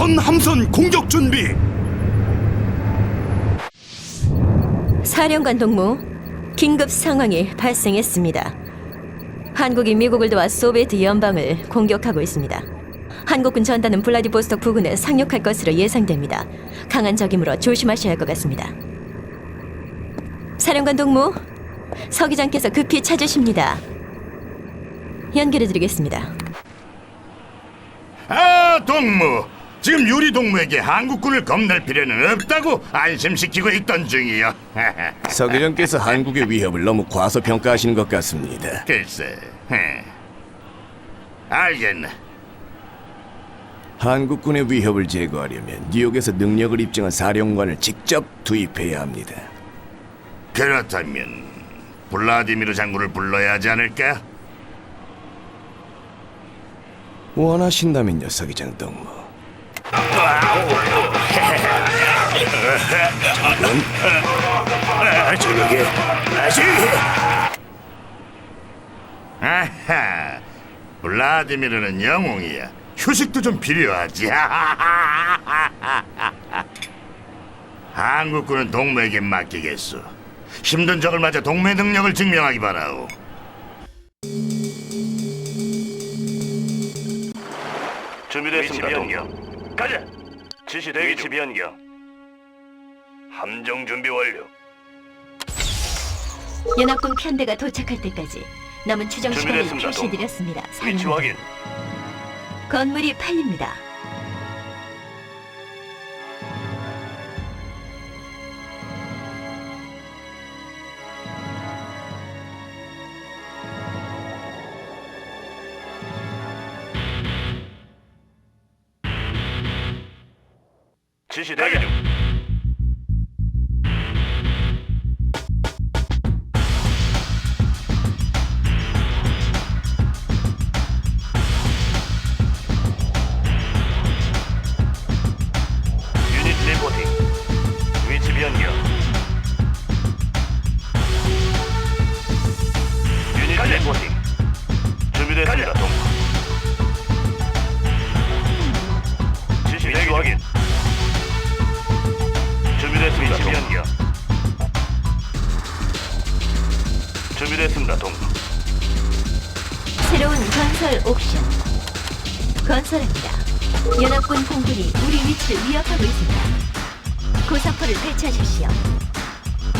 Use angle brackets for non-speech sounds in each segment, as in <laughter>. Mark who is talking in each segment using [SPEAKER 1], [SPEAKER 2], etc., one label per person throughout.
[SPEAKER 1] 전 함선 공격 준비.
[SPEAKER 2] 사령관 동무, 긴급 상황이 발생했습니다. 한국이 미국을 도와 소비에트 연방을 공격하고 있습니다. 한국군 전단은 블라디보스톡 부근에 상륙할 것으로 예상됩니다. 강한 적이므로 조심하셔야 할 것 같습니다. 사령관 동무, 서기장께서 급히 찾으십니다. 연결해드리겠습니다.
[SPEAKER 3] 아, 동무. 지금 유리 동무에게 한국군을 겁낼 필요는 없다고 안심시키고 있던 중이요. <laughs>
[SPEAKER 4] 서계장께서 한국의 위협을 너무 과소평가하시는 것 같습니다.
[SPEAKER 3] 글쎄. 헤. 알겠네.
[SPEAKER 4] 한국군의 위협을 제거하려면 뉴욕에서 능력을 입증한 사령관을 직접 투입해야 합니다.
[SPEAKER 3] 그렇다면 블라디미르 장군을 불러야 하지 않을까?
[SPEAKER 4] 원하신다면요, 서기장 동무.
[SPEAKER 3] 아, 저녁에. 아하. 블라디미르는 영웅이야. 휴식도 좀 필요하지. <laughs> 한국군은 동무에게 맡기겠소. 힘든 적을 맞아 동무의 능력을 증명하기 바라오.
[SPEAKER 5] 준비됐습니다. 변경. 가자. 지시 대기 위치 변경. 함정 준비 완료.
[SPEAKER 2] 연합군 편대가 도착할 때까지 남은 추정 시간을
[SPEAKER 5] 준비됐습니다,
[SPEAKER 2] 표시해드렸습니다.
[SPEAKER 5] 위치
[SPEAKER 2] 사령관.
[SPEAKER 5] 확인.
[SPEAKER 2] 건물이 팔립니다.
[SPEAKER 5] 지시 대기 중.
[SPEAKER 2] 우리 위치를 위협하고 있습니다. 고사포를 배치하십시오.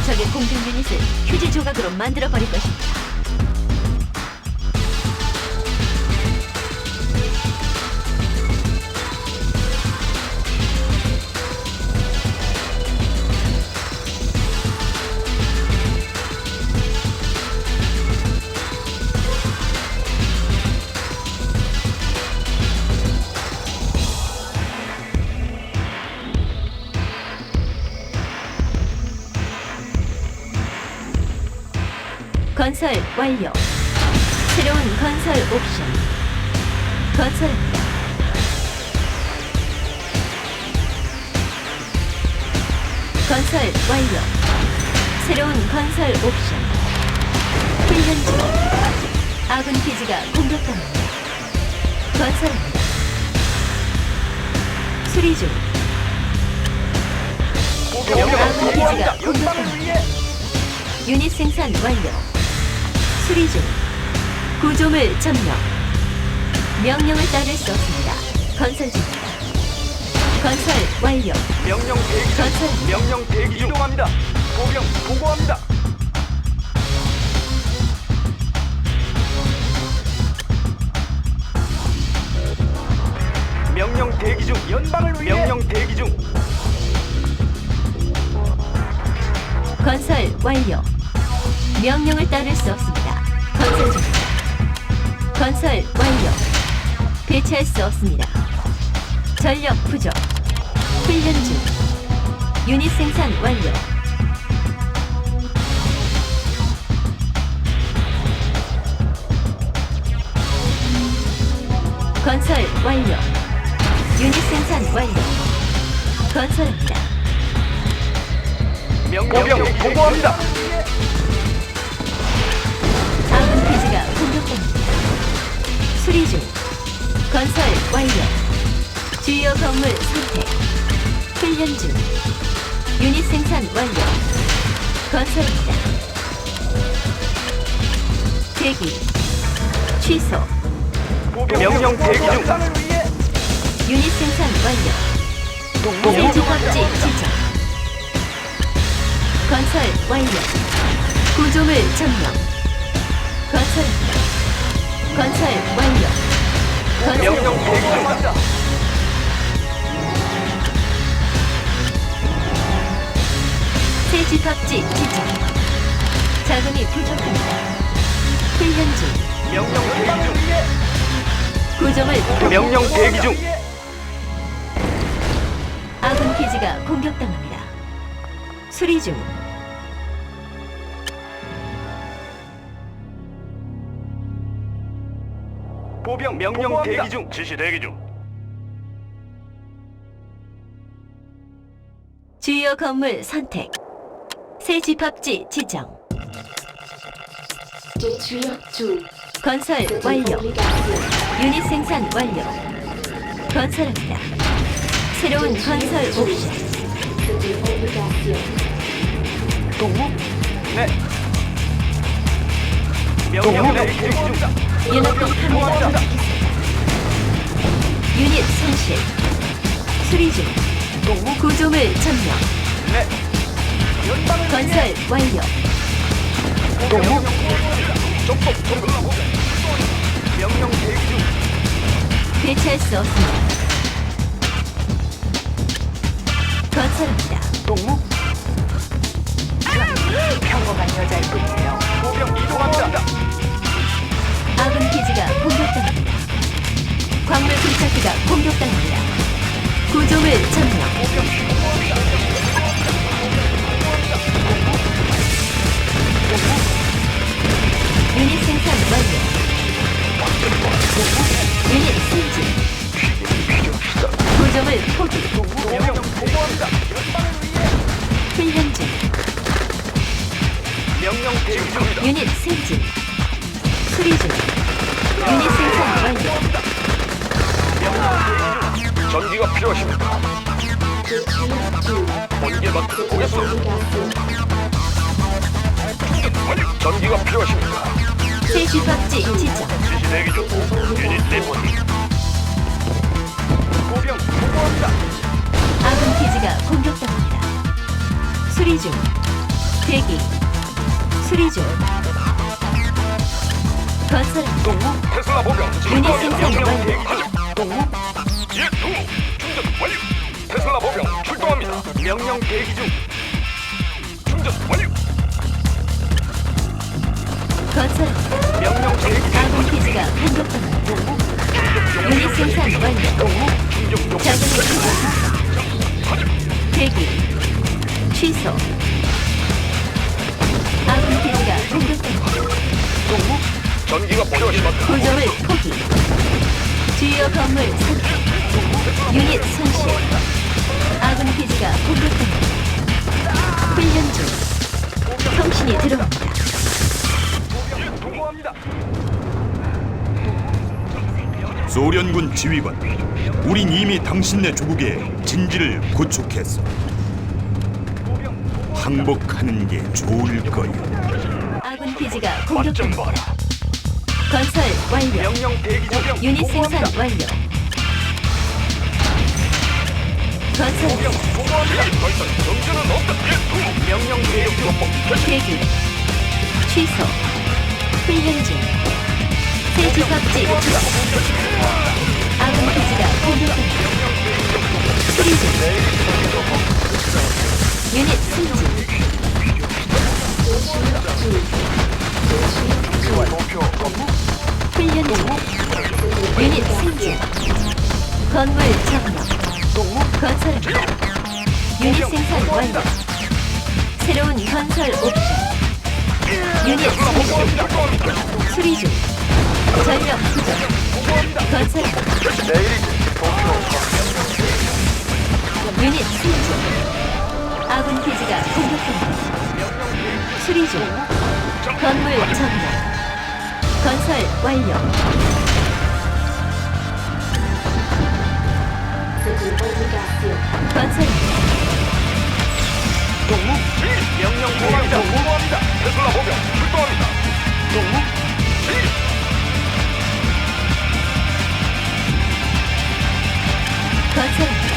[SPEAKER 2] 적의 공중 유닛을 휴지 조각으로 만들어 버릴 것입니다. 건설 완료. 새로운 건설 옵션. 건설합니다. 건설 완료. 새로운 건설 옵션. 훈련 중. 아군 기지가 공격당합니다. 건설합니다. 수리 중. 아군 기지가 공격당합니다. 유닛 생산 완료. 수리 중. 구조물 점령. 명령을 따를 수 없습니다. 건설 중입니다. 건설 완료.
[SPEAKER 6] 명령 대기 중.
[SPEAKER 2] 건설
[SPEAKER 6] 명령 대기 중. 이동합니다. 보병 보고합니다. 명령 대기 중. 연방을 위해 명령 대기 중.
[SPEAKER 2] 건설 완료. 명령을 따를 수 없습니다. 건설 중입니다. 건설 완료. 배치할 수 없습니다. 전력 부족. 훈련 중. 유닛 생산 완료. 건설 완료. 유닛 생산 완료. 건설합니다.
[SPEAKER 6] 명령 보병 보고합니다.
[SPEAKER 2] 공격됩니다. 수리 중. 건설 완료. 주요 건물 선택. 훈련 중. 유닛 생산 완료. 건설입니다. 대기. 취소.
[SPEAKER 6] 명령 대기 중.
[SPEAKER 2] 유닛 생산 완료. 세지 합지 지정. 건설 완료. 구조물 점령. 건설입니다. 건설 완료. 건설
[SPEAKER 6] 명령 대기 중.
[SPEAKER 2] 새 집합지 지정. 자금이 부족합니다. 훈련 중.
[SPEAKER 6] 명령 대기 중.
[SPEAKER 2] 포기.
[SPEAKER 6] 명령 대기 중.
[SPEAKER 2] 아군 기지가 공격당합니다. 수리 중.
[SPEAKER 6] 보병 명령 대기 중.
[SPEAKER 5] 지시 대기 중.
[SPEAKER 2] 주요 건물 선택. 새 집합지 지정.
[SPEAKER 7] 주력 중
[SPEAKER 2] 건설 완료. 유닛 생산 완료. 건설합니다. 새로운 건설 옵션.
[SPEAKER 6] 네. 명령 대기 중.
[SPEAKER 2] 연합군합니다. 유닛 손실. 수리 중. 구조물 점령.
[SPEAKER 6] 네.
[SPEAKER 2] 건설 완료.
[SPEAKER 6] 명령 대기 중.
[SPEAKER 2] 대체할 수 없습니다. 건설합니다. 공격당합니다. 구조물 점령. 유닛 생산 완료. 유닛 승진. 구조물 포기. 훈련 중. 유닛 승진. 수리 중. 유닛 생산 완료.
[SPEAKER 6] 전기가 필요하십니까? 번개 맡아 보겠소. 전기가 필요하십니까?
[SPEAKER 2] 새 집합지 지정.
[SPEAKER 5] 지시 대기 중. 유닛 리포팅.
[SPEAKER 6] 보병 보고합니다.
[SPEAKER 2] 아군 기지가 공격당합니다. 수리 중. 대기. 수리 중. 건설.
[SPEAKER 6] 테슬라 보병
[SPEAKER 2] 유닛 생산 완료.
[SPEAKER 6] 예, 동무 충전 완료. 테슬라 보병 출동합니다. 명령 대기 중. 충전 완료.
[SPEAKER 2] 건설.
[SPEAKER 6] 명령 대기 중.
[SPEAKER 2] 아군 기지가 공격당합니다. 유닛 생산 완료. 자금이 부족. 대기. 취소. 아군 기지가 공격당합니다.
[SPEAKER 6] 전기가 필요하십니까?
[SPEAKER 2] 구조물 포기. 주요 건물 선택. 유닛 손실. 아군 기지가 공격당합니다. 훈련 중. 통신이 들어옵니다.
[SPEAKER 1] 소련군 지휘관 우린 이미 당신네 조국의 진지를 구축했어 항복하는 게 좋을 거야
[SPEAKER 2] 아군 기지가
[SPEAKER 5] 맛좀
[SPEAKER 2] 공격당합니다. 건설 완료.
[SPEAKER 6] 명령 대기 중.
[SPEAKER 2] 유닛 생산. 완료. 건설
[SPEAKER 6] 보고합니다. 더 이상 정전은 없다. 예, 동무 명령 대기 중.
[SPEAKER 2] 대기. 취소. 훈련 중. 새 집합지 지정. 아군 기지가 공격당합니다. 수리 중. 유닛 승진. 유닛 승진. 건물 점령. 건설합니다. 유닛 생산 완료. 새로운 건설 옵션. 유닛 승진. 수리 중. 전력 부족. 건설합니다. 유닛 승진. 아군 기지가 공격합니다. 수리 중. 건물 점령. 건설 완료. 건설합니다.
[SPEAKER 6] 동무 진입. 명령 보고합니다. 보고합니다. 테슬라 보병 출동합니다. 동무 진입.
[SPEAKER 2] 건설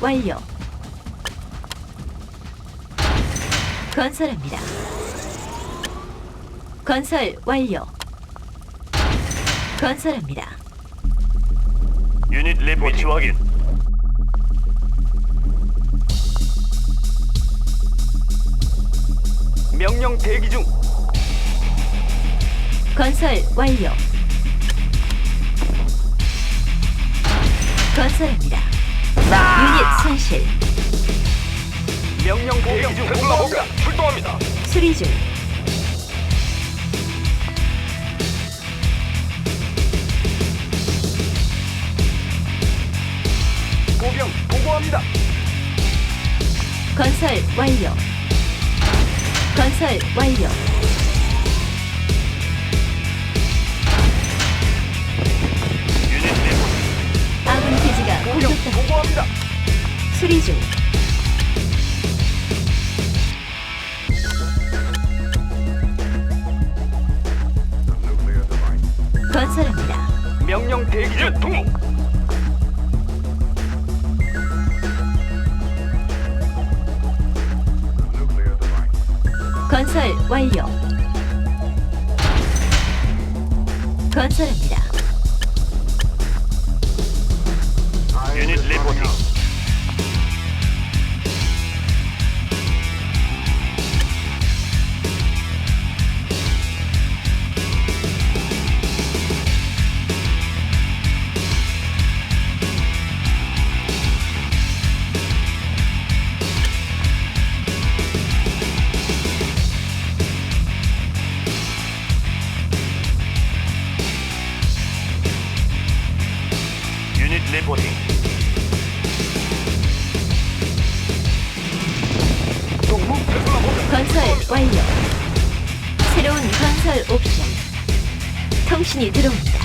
[SPEAKER 2] 완료. 건설합니다. 건설 완료. 건설합니다.
[SPEAKER 5] 유닛 리포트 위치 확인.
[SPEAKER 6] 명령 대기 중.
[SPEAKER 2] 건설 완료. 건설합니다. 유닛 손실.
[SPEAKER 6] 명령 대기 중. 테슬라 보병 출동합니다.
[SPEAKER 2] 수리 중.
[SPEAKER 6] 보병 보고합니다.
[SPEAKER 2] 건설 완료. 건설 완료.
[SPEAKER 5] 유닛 리포트.
[SPEAKER 2] 아군 기지가 공격당.
[SPEAKER 6] 보고합니다.
[SPEAKER 2] 수리 중. 건설 완료. 새로운 건설 옵션. 통신이 들어옵니다.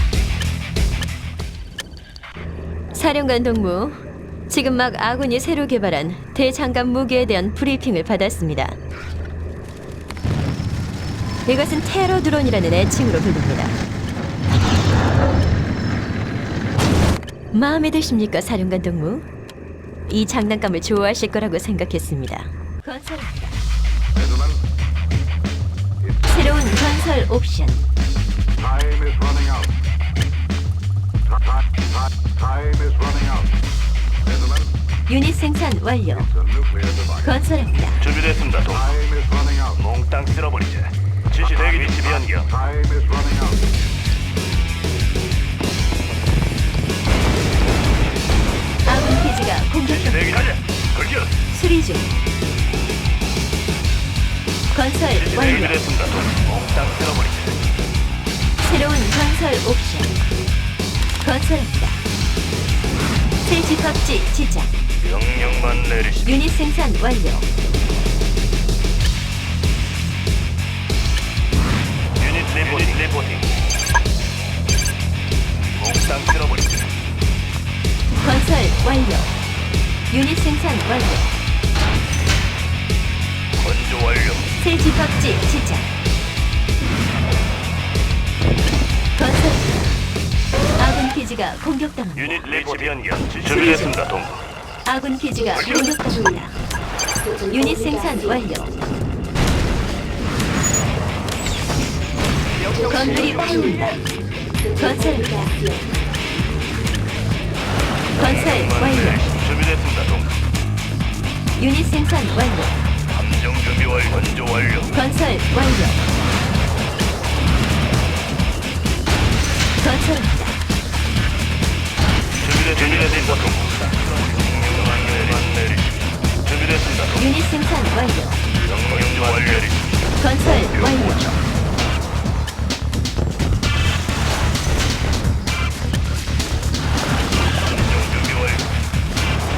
[SPEAKER 2] 사령관 동무, 지금 막 아군이 새로 개발한 대장갑 무기에 대한 브리핑을 받았습니다. 이것은 테러 드론이라는 애칭으로 불립니다. 마음에 드십니까, 사령관 동무? 이 장난감을 좋아하실 거라고 생각했습니다. 건설합니다. 새로운 건설 옵션.
[SPEAKER 8] Time is running out. Time, time, time is running out. Gentlemen,
[SPEAKER 2] 유닛 생산 완료.
[SPEAKER 8] it's a nuclear device.
[SPEAKER 2] 건설합니다.
[SPEAKER 5] 준비됐습니다. 동.
[SPEAKER 8] Time is running out.
[SPEAKER 5] 몽땅 쓸어버리자. 지시 대기 위치 변경.
[SPEAKER 8] Time is running out.
[SPEAKER 2] 아군 기지가
[SPEAKER 5] 지시
[SPEAKER 2] 공격받
[SPEAKER 5] 대기 가자. 걸려.
[SPEAKER 2] 수리 중. 건설 완료.
[SPEAKER 5] 준비됐습니다. 동. 몽땅 쓸어버리자.
[SPEAKER 2] 새로운 건설 옵션. 건설합니다. 새 집합지 지정.
[SPEAKER 5] 명령만 내리시.
[SPEAKER 2] 유닛 생산 완료.
[SPEAKER 5] 유닛 리포팅. 유닛 리포팅. 몽땅 쓸어버리자.
[SPEAKER 2] 건설 완료. 유닛 생산 완료. 새 집합지 지정. 건설합니다. 아군 기지가 공격당합니다.
[SPEAKER 5] 유닛 리포트 변경. 지시 준비됐습니다. 동.
[SPEAKER 2] 아군 기지가 공격당합니다. 유닛 생산 완료. 건물이 파입니다. 건설입니다. 건설 완료.
[SPEAKER 5] 준비됐습니다. 동.
[SPEAKER 2] 유닛 생산 완료.
[SPEAKER 5] 안정 준비 완료. 건조 완료.
[SPEAKER 2] 건설 완료. 건설합니다.
[SPEAKER 5] 준비됐습니다.
[SPEAKER 2] 유닛 생산 완료.
[SPEAKER 5] 명령 완료.
[SPEAKER 2] 건설 완료.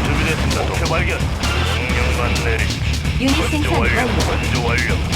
[SPEAKER 5] 준비됐습니다. 목표 발견.
[SPEAKER 2] 유닛 생산 완료.
[SPEAKER 5] 건조 완료.